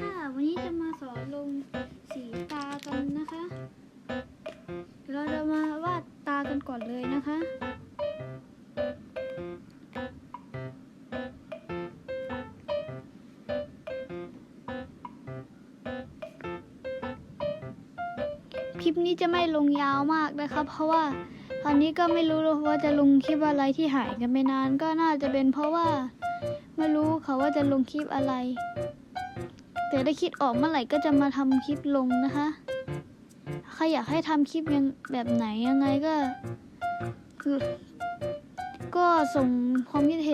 ค่ะ วันนี้จะมาสอนลงสีตากันนะคะ เดี๋ยวเราจะมาวาดตากันก่อนเลยนะคะคลิปนี้จะไม่ลงยาวมากนะคะ เพราะว่าตอนนี้ก็ไม่รู้ว่าจะลงคลิปอะไรที่หายกันไปนาน ก็น่าจะเป็นเพราะว่า ไม่รู้เขาว่าจะลงคลิปอะไร แต่ได้คิดออกเมื่อไหร่ก็จะมาทำคลิปลงนะคะ ใครอยากให้ทำคลิปยังแบบไหนยังไงก็คือก็ส่งความคิดเห็นลงมาใน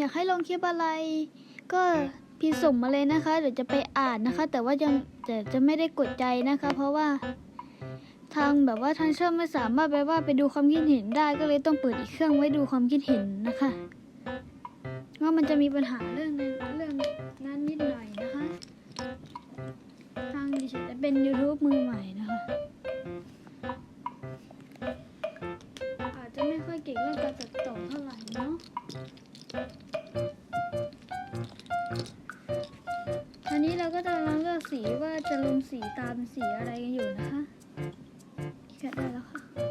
อยากให้ลงคลิปอะไร ก็พิมพ์ส่งมาเลยนะคะเดี๋ยวจะไปอ่านนะคะ แต่ว่ายังแต่จะไม่ได้กดใจนะคะ เพราะว่าทางแบบว่าทางช่องไม่สามารถไปว่าไปดูความคิดเห็นได้ก็เลยต้องเปิดอีกเครื่องไว้ดูความคิดเห็นนะคะว่ามันจะมีปัญหาเรื่องนั้นเรื่องนั้นนิดหน่อยนะคะ ทางดิฉันจะเป็น YouTube มือใหม่นะคะ ก็จะลองเลือกสีว่าจะลงสีตามสีอะไรกันอยู่นะคะแค่ได้แล้วค่ะ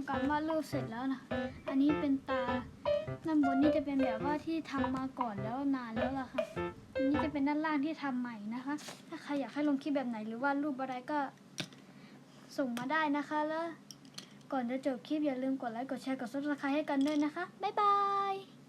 ำการวาดรูปเสร็จแล้วนะ อันนี้เป็นตา ด้านบนนี่จะเป็นแบบว่าที่ทำมาก่อนแล้วนานแล้วล่ะค่ะอันนี้จะเป็นด้านล่างที่ทำใหม่นะคะ ถ้าใครอยากให้ลงคลิปแบบไหนหรือว่ารูปอะไรก็ส่งมาได้นะคะ แล้ว ก่อนจะจบคลิปอย่าลืมกดไลค์ กดแชร์ กดซับสไครต์ให้กันด้วยนะคะ บ๊ายบาย